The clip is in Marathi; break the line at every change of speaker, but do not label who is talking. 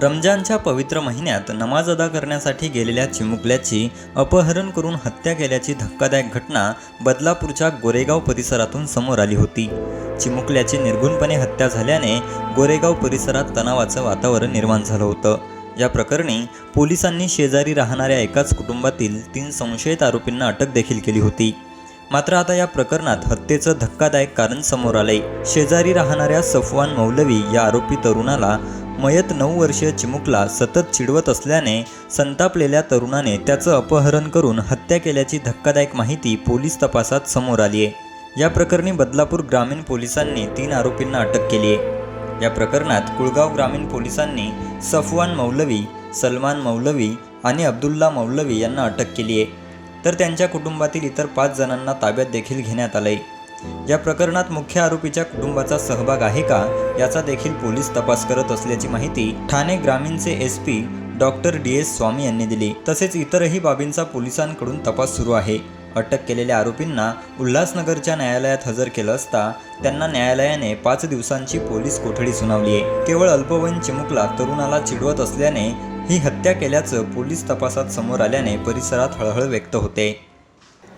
रमजानच्या पवित्र महिन्यात नमाज अदा करण्यासाठी गेलेल्या चिमुकल्याची अपहरण करून हत्या केल्याची धक्कादायक घटना बदलापूरच्या गोरेगाव परिसरातून समोर आली होती. चिमुकल्याची निर्गुणपणे हत्या झाल्याने गोरेगाव परिसरात तणावाचं वातावरण निर्माण झालं होतं. या प्रकरणी पोलिसांनी शेजारी राहणाऱ्या एकाच कुटुंबातील तीन संशयित आरोपींना अटक देखील केली होती. मात्र आता या प्रकरणात हत्येचं धक्कादायक कारण समोर आलंय. शेजारी राहणाऱ्या सफवान मौलवी या आरोपी तरुणाला मयत नऊ वर्षीय चिमुकला सतत चिडवत असल्याने संतापलेल्या तरुणाने त्याचं अपहरण करून हत्या केल्याची धक्कादायक माहिती पोलीस तपासात समोर आली आहे या प्रकरणी बदलापूर ग्रामीण पोलिसांनी तीन आरोपींना अटक केली आहे या प्रकरणात कुळगाव ग्रामीण पोलिसांनी सफवान मौलवी सलमान मौलवी आणि अब्दुल्ला मौलवी यांना अटक केली आहे तर त्यांच्या कुटुंबातील इतर पाच जणांना ताब्यात देखील घेण्यात आलं आहे या प्रकरणात मुख्य आरोपीच्या कुटुंबाचा सहभाग आहे का याचा देखील पोलीस तपास करत असल्याची माहिती ठाणे ग्रामीणचे S P doctor D S Swami यांनी दिली. तसेच इतरही बाबींचा पोलिसांकडून तपास सुरू आहे. अटक केलेल्या आरोपींना उल्हासनगरच्या न्यायालयात हजर केलं असता त्यांना न्यायालयाने पाच दिवसांची पोलीस कोठडी सुनावली आहे. केवळ अल्पवयीन चिमुकला तरुणाला चिडवत असल्याने ही हत्या केल्याचं पोलीस तपासात समोर आल्याने परिसरात हळहळ व्यक्त होते.